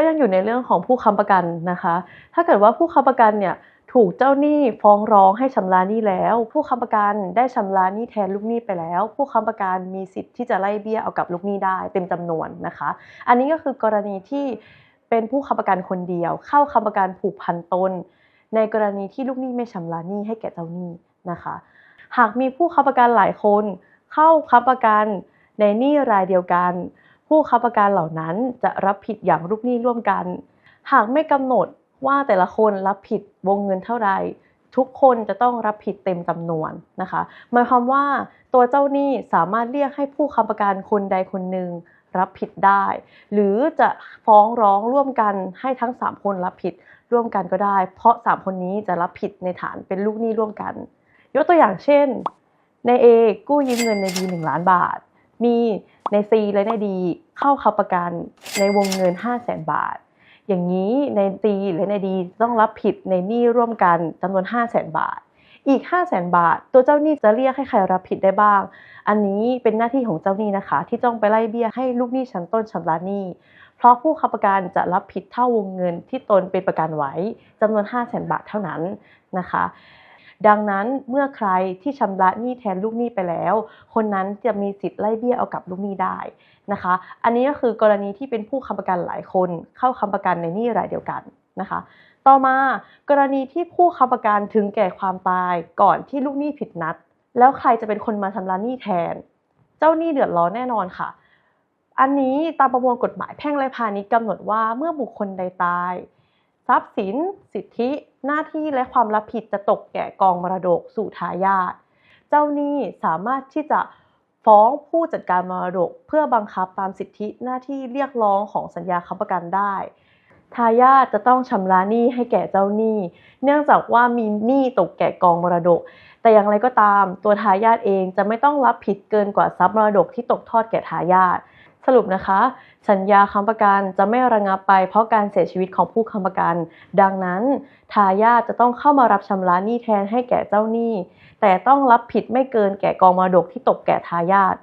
็ยังอยู่ในเรื่องของผู้ค้ำประกันนะคะ ถ้าเกิดว่าผู้ค้ำประกันเนี่ยถูกเจ้าหนี้ฟ้องร้องให้ชำระหนี้แล้ว ผู้ค้ำประกันได้ชำระหนี้แทนลูกหนี้ไปแล้ว ผู้ค้ำประกันมีสิทธิ์ที่จะไล่เบี้ยเอากับลูกหนี้ได้เต็มจำนวนนะคะ อันนี้ก็คือกรณีที่เป็นผู้ค้ำประกันคนเดียว เข้าค้ำประกันผูกพันตน ในกรณีที่ลูกหนี้ไม่ชำระหนี้ให้แก่เจ้าหนี้นะคะ หากมีผู้ค้ำประกันหลายคน เข้าค้ำประกันในหนี้รายเดียวกัน ผู้ค้ำประกันเหล่านั้นจะรับผิดอย่างลูกหนี้ร่วมกัน หากไม่กำหนดว่าแต่ละคนรับผิดวงเงินเท่าใดทุกคนจะต้องรับผิดเต็มจำนวนนะคะหมายความว่าตัวเจ้าหนี้สามารถเรียกให้ผู้ค้ำประกันคนใดคนหนึ่งรับผิดได้ หรือจะฟ้องร้องร่วมกันให้ทั้ง 3 คนรับผิดร่วมกันก็ได้ เพราะ 3 คนนี้จะรับผิดในฐานเป็นลูกหนี้ร่วมกัน ยกตัวอย่างเช่น ใน A กู้ยืมเงินใน B 1ล้านบาท มีใน C และใน D เข้าค้ำประกันในวงเงิน 5 0 0 0 0 0บาท อย่างนี้ใน C และใน D ต้องรับผิดในหนี้ร่วมกันจำนวน 5 0 0 0 0 0บาท อีก 5 0 0 0 0 0บาท ตัวเจ้าหนี้จะเรียกให้ใครรับผิดได้บ้าง อันนี้เป็นหน้าที่ของเจ้าหนี้นะคะ ที่ต้องไปไล่เบี้ยให้ลูกหนี้ชั้นต้นชำระหนี้ เพราะผู้ค้ำประกันจะรับผิดเท่าวงเงินที่ตนเป็นประกันไว้จำนวน 5 0 0 0 0 0บาทเท่านั้นนะคะ ดังนั้นเมื่อใครที่ชำระหนี้แทนลูกหนี้ไปแล้ว คนนั้นจะมีสิทธิ์ไล่เบี้ยเอากับลูกหนี้ได้นะคะ อันนี้ก็คือกรณีที่เป็นผู้ค้ำประกันหลายคนเข้าค้ำประกันในหนี้รายเดียวกันนะคะ ต่อมากรณีที่ผู้ค้ำประกันถึงแก่ความตายก่อนที่ลูกหนี้ผิดนัด แล้วใครจะเป็นคนมาชำระหนี้แทน เจ้าหนี้เดือดร้อนแน่นอนค่ะ อันนี้ตามประมวลกฎหมายแพ่งและพาณิชย์กำหนดว่าเมื่อบุคคลใดตาย ทรัพย์สิน สิทธิ หน้าที่และความรับผิดจะตกแก่กองมรดกสู่ทายาทเจ้าหนี้สามารถที่จะฟ้องผู้จัดการมรดกเพื่อบังคับตามสิทธิหน้าที่เรียกร้องของสัญญาค้ำประกันได้ ทายาทจะต้องชำระหนี้ให้แก่เจ้าหนี้ เนื่องจากว่ามีหนี้ตกแก่กองมรดก แต่อย่างไรก็ตาม ตัวทายาทเองจะไม่ต้องรับผิดเกินกว่าทรัพย์มรดกที่ตกทอดแก่ทายาท สรุปนะคะ สัญญาค้ำประกันจะไม่ระงับไปเพราะการเสียชีวิตของผู้ค้ำประกัน ดังนั้น ทายาทจะต้องเข้ามารับชำระหนี้แทนให้แก่เจ้าหนี้ แต่ต้องรับผิดไม่เกินแก่กองมรดกที่ตกแก่ทายาท